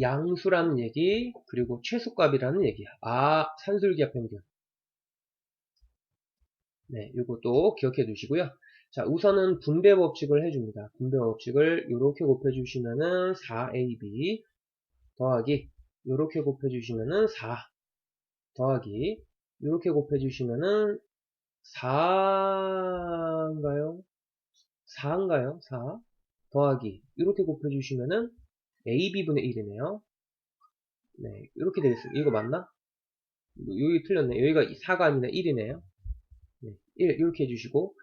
양수라는 얘기, 그리고 최소값이라는 얘기야. 아, 산술기압 평균. 네, 요것도 기억해 두시고요. 자, 우선은 분배 법칙을 해줍니다. 분배 법칙을 이렇게 곱해주시면은 4ab 더하기 이렇게 곱해주시면은 4 더하기 이렇게 곱해주시면은 4인가요? 4인가요? 4 더하기 이렇게 곱해주시면은 ab분의 1이네요. 네, 이렇게 되겠습니다. 이거 맞나? 여기 틀렸네. 여기가 4가 아니라 1이네요. 네, 1 이렇게 해주시고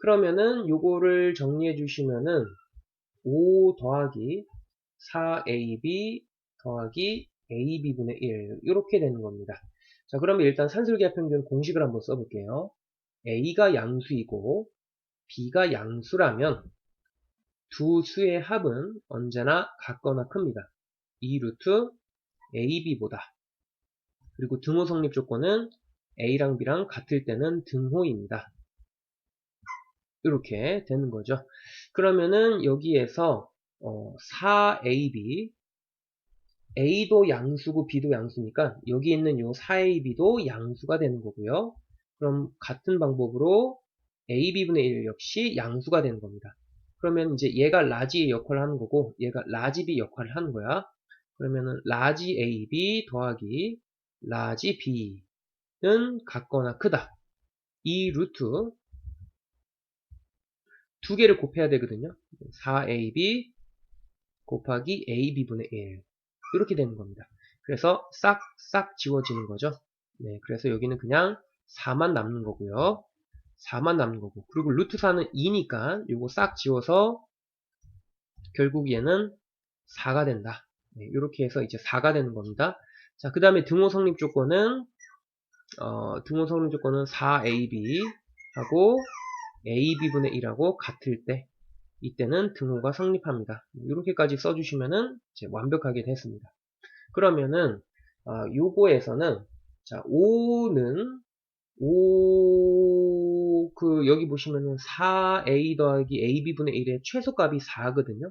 그러면은 요거를 정리해 주시면은 5 더하기 4ab 더하기 ab분의 1 이렇게 되는 겁니다. 자 그러면 일단 산술기압 평균 공식을 한번 써볼게요. a가 양수이고 b가 양수라면 두 수의 합은 언제나 같거나 큽니다. 2루트 ab보다 그리고 등호 성립 조건은 a랑 b랑 같을 때는 등호입니다. 이렇게 되는 거죠. 그러면은 여기에서 어, 4ab a도 양수고 b도 양수니까 여기 있는 요 4ab도 양수가 되는 거고요. 그럼 같은 방법으로 ab분의 1 역시 양수가 되는 겁니다. 그러면 이제 얘가 라지의 역할을 하는 거고 얘가 라지 b 역할을 하는 거야. 그러면은 라지 ab 더하기 라지 b는 같거나 크다. 이 루트 두 개를 곱해야 되거든요. 4ab 곱하기 ab분의 1 이렇게 되는 겁니다. 그래서 싹싹 지워지는 거죠. 네, 그래서 여기는 그냥 4만 남는 거고요. 4만 남는 거고 그리고 루트 4는 2니까 이거 싹 지워서 결국 얘는 4가 된다. 네, 이렇게 해서 이제 4가 되는 겁니다. 자, 그 다음에 등호 성립 조건은 어, 등호 성립 조건은 4ab 하고 ab분의 1하고 같을 때 이때는 등호가 성립합니다. 이렇게까지 써주시면은 완벽하게 됐습니다. 그러면은 어, 요거에서는 자 5는 5, 그, 여기 보시면은 4a 더하기 ab분의 1의 최소값이 4거든요.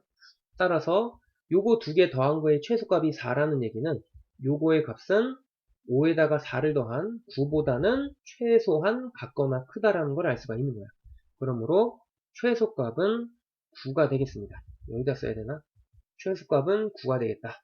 따라서 요거 두 개 더한 거의 최소값이 4라는 얘기는 요거의 값은 5에다가 4를 더한 9보다는 최소한 같거나 크다라는 걸 알 수가 있는 거야. 그러므로 최소값은 9가 되겠습니다. 여기다 써야 되나? 최소값은 9가 되겠다.